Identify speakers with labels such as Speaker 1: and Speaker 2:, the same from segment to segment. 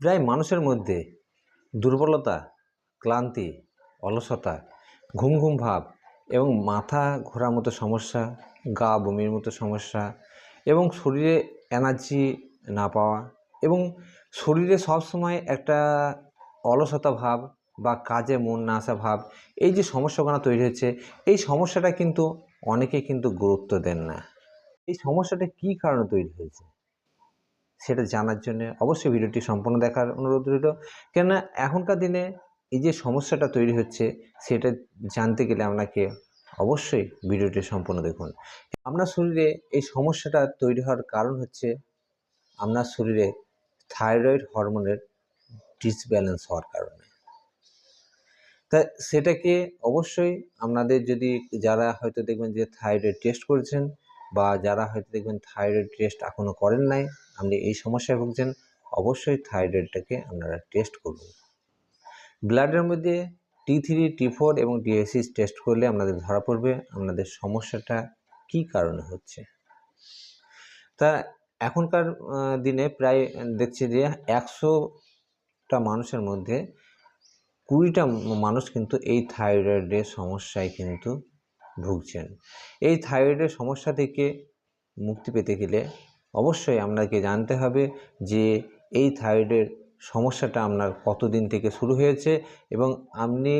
Speaker 1: প্রায় মানুষের মধ্যে দুর্বলতা, ক্লান্তি, অলসতা, ঘুম ঘুম ভাব এবং মাথা ঘোরার মতো সমস্যা, গা বমির মতো সমস্যা এবং শরীরে এনার্জি না পাওয়া এবং শরীরে সবসময় একটা অলসতা ভাব বা কাজে মন না আসা ভাব, এই যে সমস্যাগুলো তৈরি হচ্ছে, এই সমস্যাটা কিন্তু অনেকে কিন্তু গুরুত্ব দেন না। এই সমস্যাটা কী কারণে তৈরি হয়েছে? সেটা জানার জন্য অবশ্যই ভিডিওটি সম্পূর্ণ দেখার অনুরোধ রইল। কেননা এখনকার দিনে এই যে সমস্যাটা তৈরি হচ্ছে, সেটা জানতে গেলে আপনাকে অবশ্যই ভিডিওটি সম্পূর্ণ দেখুন। আপনার শরীরে এই সমস্যাটা তৈরি হওয়ার কারণ হচ্ছে আপনার শরীরে থাইরয়েড হরমোনের ডিসব্যালেন্স হওয়ার কারণে। তা সেটাকে অবশ্যই আপনাদের যদি যারা হয়তো দেখবেন যে থাইরয়েড টেস্ট করেছেন বা যারা হয়তো দেখবেন থাইরয়েড টেস্ট এখনও করেন নাই আপনি এই সমস্যায় ভুগছেন, অবশ্যই থাইরয়েডটাকে আপনারা টেস্ট করুন। ব্লাডের মধ্যে টি থ্রি টি ফোর এবং ডিএসিস টেস্ট করলে আপনাদের ধরা পড়বে, আপনাদের সমস্যাটা কী কারণে হচ্ছে? তা এখনকার দিনে প্রায় দেখছি যে একশোটা মানুষের মধ্যে কুড়িটা মানুষ কিন্তু এই থাইরয়েডের সমস্যায় কিন্তু ভুগছেন। এই থাইরয়েডের সমস্যা থেকে মুক্তি পেতে গেলে অবশ্যই আপনাকে জানতে হবে যে এই থাইরয়েডের সমস্যাটা আপনার কতদিন থেকে শুরু হয়েছে এবং আপনি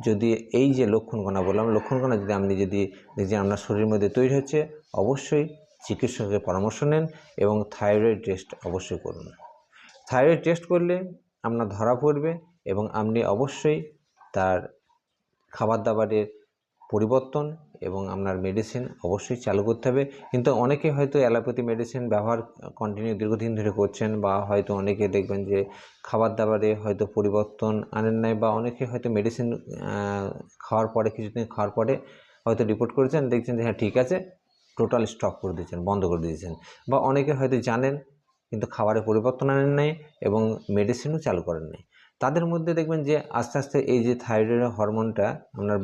Speaker 1: যদি এই যে লক্ষণগণা বললাম লক্ষণগণা যদি আপনি যদি দেখছেন আপনার শরীরের মধ্যে তৈরি হচ্ছে, অবশ্যই চিকিৎসকের পরামর্শ নেন এবং থাইরয়েড টেস্ট অবশ্যই করুন। থাইরয়েড টেস্ট করলে আপনার ধরা পড়বে এবং আপনি অবশ্যই তার খাবার দাবারের পরিবর্তন এবং আপনার মেডিসিন অবশ্যই চালু করতে হবে। কিন্তু অনেকে হয়তো অ্যালোপ্যাথি মেডিসিন ব্যবহার কন্টিনিউ দীর্ঘদিন ধরে করছেন বা হয়তো অনেকে দেখবেন যে খাবার দাবারে হয়তো পরিবর্তন আনেন নাই বা অনেকে হয়তো মেডিসিন খাওয়ার পরে, কিছুদিন খাওয়ার পরে হয়তো রিপোর্ট করেছেন, দেখছেন যে হ্যাঁ ঠিক আছে টোটাল স্টপ করে দিয়েছেন, বন্ধ করে দিয়েছেন। বা অনেকে হয়তো জানেন কিন্তু খাবারে পরিবর্তন আনেন নাই এবং মেডিসিনও চালু করেন নাই। তাদের মধ্যে দেখবেন যে আস্তে আস্তে এই যে থাইরয়েড হরমোনটা আপনার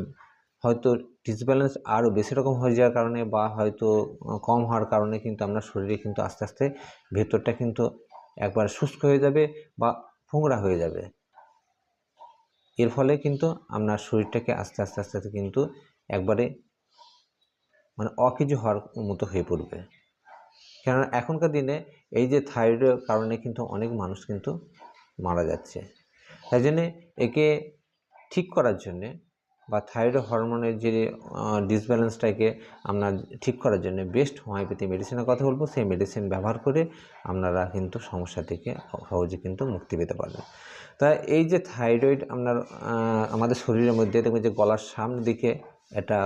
Speaker 1: হয়তো ডিসব্যালেন্স আরও বেশি রকম হয়ে যাওয়ার কারণে বা হয়তো কম হওয়ার কারণে কিন্তু আপনার শরীরে কিন্তু আস্তে আস্তে ভেতরটা কিন্তু একবার শুষ্ক হয়ে যাবে বা ফোংরা হয়ে যাবে। এর ফলে কিন্তু আপনার শরীরটাকে আস্তে আস্তে আস্তে আস্তে কিন্তু একবারে মানে অকেজো হওয়ার মতো হয়ে পড়বে। কেননা এখনকার দিনে এই যে থাইরয়েডের কারণে কিন্তু অনেক মানুষ কিন্তু মারা যাচ্ছে। তাই জন্যে একে ঠিক করার জন্যে বা থাইরয়েড হরমোনের যে ডিসব্যালেন্সটাকে আপনার ঠিক করার জন্য বেস্ট হোমিওপ্যাথি মেডিসিনের কথা বলব, সেই মেডিসিন ব্যবহার করে আপনারা কিন্তু সমস্যা থেকে সহজে কিন্তু মুক্তি পেতে পারবেন। তা এই যে থাইরয়েড আপনার আমাদের শরীরের মধ্যে দেখবেন যে গলার সামনের দিকে একটা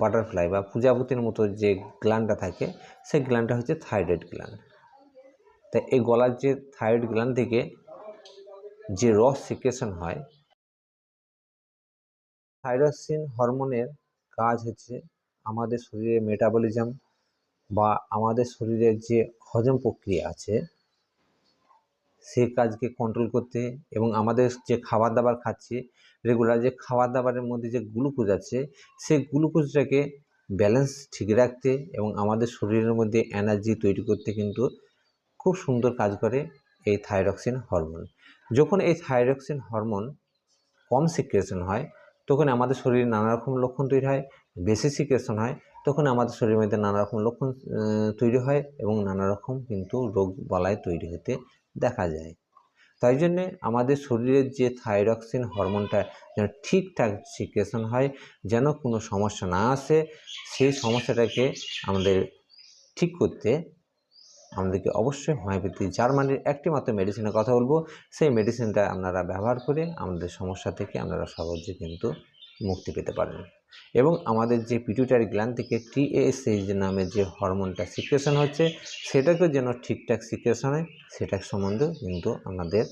Speaker 1: বাটারফ্লাই বা পূজাপতির মতো যে গ্ল্যান্ডটা থাকে, সেই গ্ল্যান্ডটা হচ্ছে থাইরয়েড গ্ল্যান্ড তা এই গলার যে থাইরয়েড গ্ল্যান্ড থেকে যে রস সিক্রেশন হয় থাইরোসিন হরমোনের কাজ হচ্ছে আমাদের শরীরে মেটাবলিজম বা আমাদের শরীরের যে হজম প্রক্রিয়া আছে সেই কাজকে কন্ট্রোল করতে এবং আমাদের যে খাবার দাবার খাচ্ছি রেগুলার যে খাবার দাবারের মধ্যে যে গ্লুকোজ আছে, সেই গ্লুকোজটাকে ব্যালেন্স ঠিক রাখতে এবং আমাদের শরীরের মধ্যে এনার্জি তৈরি করতে কিন্তু খুব সুন্দর কাজ করে এই থাইরক্সিন হরমোন যখন এই থাইরক্সিন হরমোন কম সিক্রেশন হয় তখন আমাদের শরীরে নানা রকম লক্ষণ তৈরি হয়, বেশি সিক্রেশন হয়, তখন আমাদের শরীরের মধ্যে নানা রকম লক্ষণ তৈরি হয় এবং নানা রকম কিন্তু রোগ বালায় তৈরি হতে দেখা যায়। তাই জন্যে আমাদের শরীরের যে থাইরক্সিন হরমোনটা যেন ঠিকঠাক সিক্রেশন হয়, যেন কোনো সমস্যা না আসে, সেই সমস্যাটাকে আমাদের ঠিক করতে আমাদেরকে অবশ্যই হোমিওপ্যাথি জার্মানির একটি মাত্র মেডিসিনের কথা বলব। সেই মেডিসিনটা আপনারা ব্যবহার করে আমাদের সমস্যা থেকে আপনারা সহজে কিন্তু মুক্তি পেতে পারেন। এবং আমাদের যে পিটুইটারি গ্ল্যান্ড থেকে টিএসএইচ নামে যে হরমোনটা সিক্রেশন হচ্ছে, সেটাকেও যেন ঠিকঠাক সিক্রেশন হয়, সেটা সম্বন্ধে কিন্তু আমাদের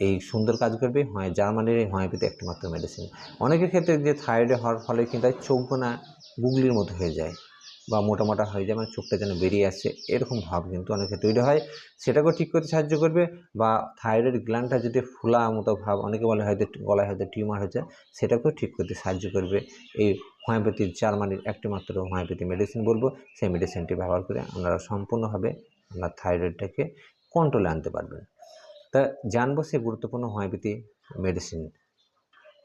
Speaker 1: এই সুন্দর কাজ করবে। হয় জার্মানির এই হোমিওপ্যাথি একটিমাত্র মেডিসিন অনেকের ক্ষেত্রে যে থাইরয়েড হওয়ার ফলে কিন্তু চোখগোনা গুগলির মতো হয়ে যায়। বা মোটা মোটা হয়ে যায় মানে চোখটা যেন বেরিয়ে আসছে, এরকম ভাব কিন্তু অনেকে তৈরি হয়। সেটাকেও ঠিক করতে সাহায্য করবে বা থাইরয়েড গ্ল্যান্ডটা যদি ফোলা মতো ভাব, অনেকে বলে হয়তো গলায় হয়তো টিউমার হয়েছে, সেটাকেও ঠিক করতে সাহায্য করবে। এই হোমিওপ্যাথি জার্মানির একটিমাত্র হোমিওপ্যাথি মেডিসিন বলব, সেই মেডিসিনটি ব্যবহার করে আপনারা সম্পূর্ণভাবে আপনার থাইরয়েডটাকে কন্ট্রোলে আনতে পারবেন। তা জানব সে গুরুত্বপূর্ণ হোমিওপ্যাথি মেডিসিন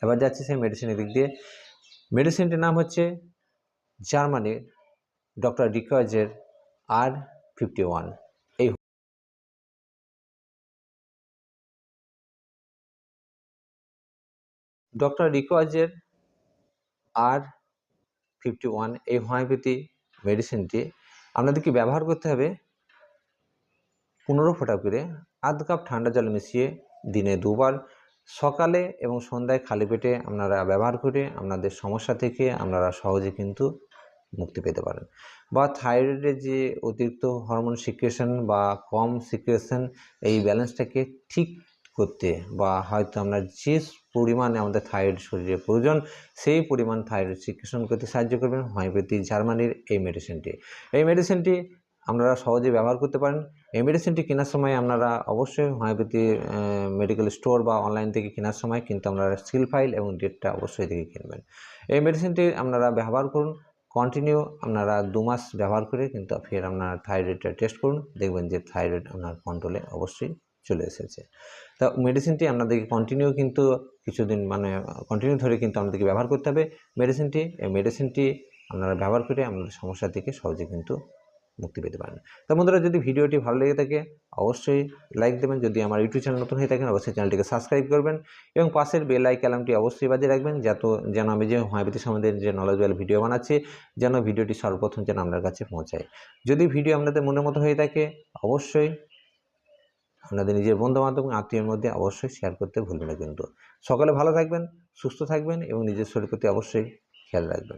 Speaker 1: এবার যাচ্ছে সেই মেডিসিনের দিক দিয়ে। মেডিসিনটির নাম হচ্ছে জার্মানির ডক্টর রিকয়েজের আর ফিফটি ওয়ান। এই ডক্টর রিকয়েজের আর ফিফটি ওয়ান এই হোমিওপ্যাথি মেডিসিনটি আপনাদেরকে ব্যবহার করতে হবে? পনেরো ফোঁটা করে আধ কাপ ঠান্ডা জল মিশিয়ে দিনে দুবার সকালে এবং সন্ধ্যায় খালি পেটে আপনারা ব্যবহার করে আপনাদের সমস্যা থেকে আপনারা সহজে কিন্তু মুক্তি পেতে পারেন। বা থাইরয়েডে যে অতিরিক্ত হরমোন সিক্রেশন বা কম সিক্রেশন এই ব্যালেন্সটাকে ঠিক করতে বা হয়তো আমরা যে পরিমাণে আমাদের থাইরয়েড শরীরে প্রয়োজন, সেই পরিমাণ থাইরয়েড সিক্রেশন করতে সাহায্য করবেন হোমিওপ্যাথি জার্মানির এই মেডিসিনটি এই মেডিসিনটি আপনারা সহজে ব্যবহার করতে পারেন। এই মেডিসিনটি কেনার সময় আপনারা অবশ্যই হোমিওপ্যাথি মেডিকেল স্টোর বা অনলাইন থেকে কেনার সময় কিন্তু আপনারা সিল ফাইল এবং ডেটটা অবশ্যই দেখে কিনবেন। এই মেডিসিনটি আপনারা ব্যবহার করুন। কন্টিনিউ আপনারা দু মাস ব্যবহার করে কিন্তু ফের আপনারা থাইরয়েডটা টেস্ট করুন। দেখবেন যে থাইরয়েড আপনার কন্ট্রোলে অবশ্যই চলে এসেছে। তা মেডিসিনটি আপনাদেরকে কন্টিনিউ কিন্তু কিছুদিন মানে কন্টিনিউ ধরে কিন্তু আপনাদেরকে ব্যবহার করতে হবে। মেডিসিনটি এই মেডিসিনটি আপনারা ব্যবহার করে আমাদের সমস্যা থেকে সহজে কিন্তু মুক্তি পেতে পারেন। তা বন্ধুরা, যদি ভিডিওটি ভালো লেগে থাকে, অবশ্যই লাইক দেবেন। যদি আমার ইউটিউব চ্যানেল নতুন হয়ে থাকেন, অবশ্যই চ্যানেলটিকে সাবস্ক্রাইব করবেন এবং পাশের বেল আইক অ্যালার্মটি অবশ্যই বাজিয়ে রাখবেন, যত যেন আমি যে হোমিওপ্যাথি সম্বন্ধে যে নলেজওয়াল ভিডিও বানাচ্ছি, যেন ভিডিওটি সর্বপ্রথম যেন আপনার কাছে পৌঁছায়। যদি ভিডিও আপনাদের মনের মতো হয়ে থাকে, অবশ্যই আপনাদের নিজের বন্ধু বান্ধব এবং আত্মীয়ের মধ্যে অবশ্যই শেয়ার করতে ভুলবেন না কিন্তু। সকালে ভালো থাকবেন, সুস্থ থাকবেন এবং নিজের শরীর প্রতি অবশ্যই খেয়াল রাখবেন।